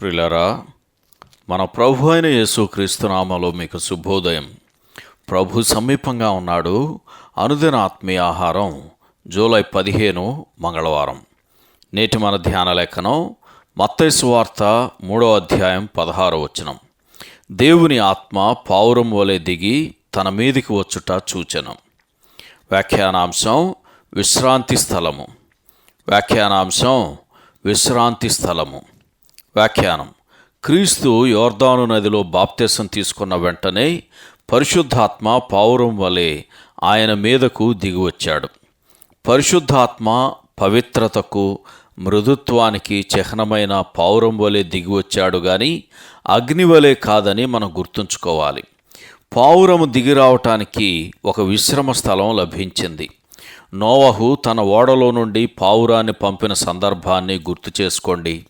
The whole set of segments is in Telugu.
ప్రిలరా మన ప్రభు అయిన యేసు నామలో మీకు శుభోదయం. ప్రభు సమీపంగా ఉన్నాడు. అనుదిన ఆత్మీయ ఆహారం జూలై పదిహేను మంగళవారం. నేటి మన ధ్యాన లేఖనం మత్తైసు వార్త మూడో అధ్యాయం పదహారో వచనం. దేవుని ఆత్మ పావురం వలె దిగి తన మీదికి వచ్చుట సూచనం వ్యాఖ్యానాంశం విశ్రాంతి స్థలము. వ్యాఖ్యానాంశం విశ్రాంతి స్థలము. వ్యాఖ్యానం. క్రీస్తు యోర్దాను నదిలో బాప్తేసం తీసుకున్న వెంటనే పరిశుద్ధాత్మ పావురం వలె ఆయన మీదకు దిగివచ్చాడు పరిశుద్ధాత్మ పవిత్రతకు మృదుత్వానికి చిహ్నమైన పావురం వలె దిగివచ్చాడు గాని అగ్ని వలె కాదని మనం గుర్తుంచుకోవాలి. పావురము దిగిరావటానికి ఒక విశ్రమ స్థలం లభించింది. నోవహు తన ఓడలో నుండి పావురాన్ని పంపిన సందర్భాన్ని గుర్తు చేసుకోండి.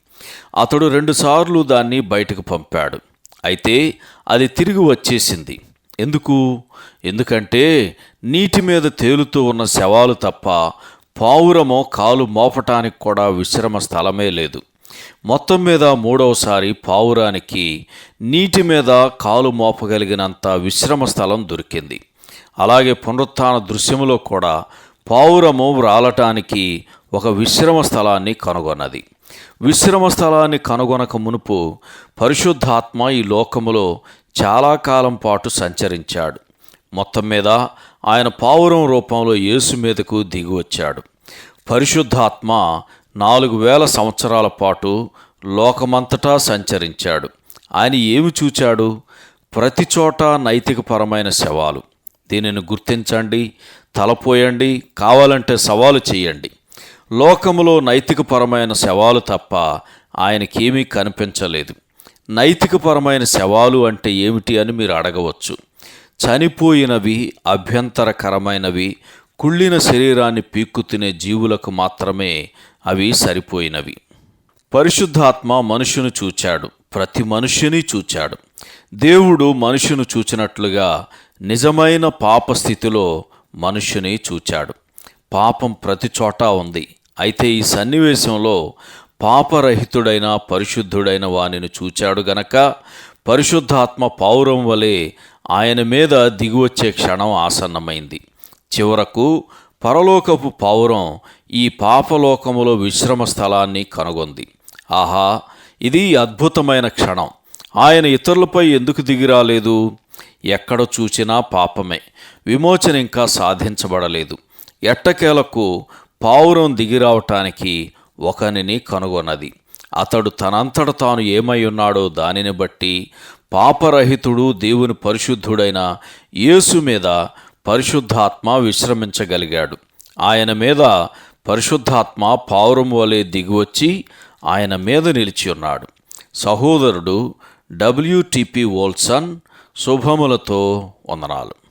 అతడు రెండుసార్లు దాన్ని బయటకు పంపాడు. అయితే అది తిరిగి వచ్చేసింది. ఎందుకు? ఎందుకంటే నీటి మీద తేలుతూ ఉన్న శవాలు తప్ప పావురమో కాలు మోపటానికి కూడా విశ్రమ స్థలమే లేదు. మొత్తం మీద మూడవసారి పావురానికి నీటి మీద కాలు మోపగలిగినంత విశ్రమ స్థలం దొరికింది. అలాగే పునరుత్న దృశ్యములో కూడా పావురము వ్రాలటానికి ఒక విశ్రమ స్థలాన్ని కనుగొన్నది. విశ్రమ స్థలాన్ని కనుగొనక మునుపు పరిశుద్ధాత్మ ఈ లోకములో చాలా కాలం పాటు సంచరించాడు. మొత్తం మీద ఆయన పావురం రూపంలో యేసు మీదకు దిగివచ్చాడు పరిశుద్ధాత్మ నాలుగు వేల సంవత్సరాల పాటు లోకమంతటా సంచరించాడు. ఆయన ఏమి చూచాడు? ప్రతి చోట నైతికపరమైన శవాలు. దీనిని గుర్తించండి తలపోయండి కావాలంటే సవాలు చేయండి. లోకములో నైతికపరమైన శవాలు తప్ప ఆయనకేమీ కనిపించలేదు. నైతికపరమైన శవాలు అంటే ఏమిటి అని మీరు అడగవచ్చు. చనిపోయినవి అభ్యంతరకరమైనవి కుళ్ళిన శరీరాన్ని పీక్కు తినే జీవులకు మాత్రమే అవి సరిపోయినవి. పరిశుద్ధాత్మ మనుషును చూచాడు ప్రతి మనుషుని చూచాడు. దేవుడు మనుషును చూచినట్లుగా నిజమైన పాప స్థితిలో మనుష్యుని చూచాడు. పాపం ప్రతి చోట ఉంది. అయితే ఈ సన్నివేశంలో పాపరహితుడైన పరిశుద్ధుడైన వానిని చూచాడు గనక పరిశుద్ధాత్మ పౌరం వలె ఆయన మీద దిగువచ్చే క్షణం ఆసన్నమైంది. చివరకు పరలోకపు పౌరం ఈ పాపలోకములో విశ్రమ స్థలాన్ని కనుగొంది. ఆహా ఇది అద్భుతమైన క్షణం. ఆయన ఇతరులపై ఎందుకు దిగిరాలేదు? ఎక్కడ చూచినా పాపమే. విమోచన ఇంకా సాధించబడలేదు. ఎట్టకేలకు పావురం దిగిరావటానికి ఒకనిని కనుగొన్నది. అతడు తనంతట తాను ఏమై ఉన్నాడో దానిని బట్టి పాపరహితుడు దేవుని పరిశుద్ధుడైన యేసు మీద పరిశుద్ధాత్మ విశ్రమించగలిగాడు. ఆయన మీద పరిశుద్ధాత్మ పావురం వలె దిగివచ్చి ఆయన మీద నిలిచి ఉన్నాడు. సహోదరుడు డబ్ల్యూటిపి వోల్సన్ శుభములతో వందనాలు.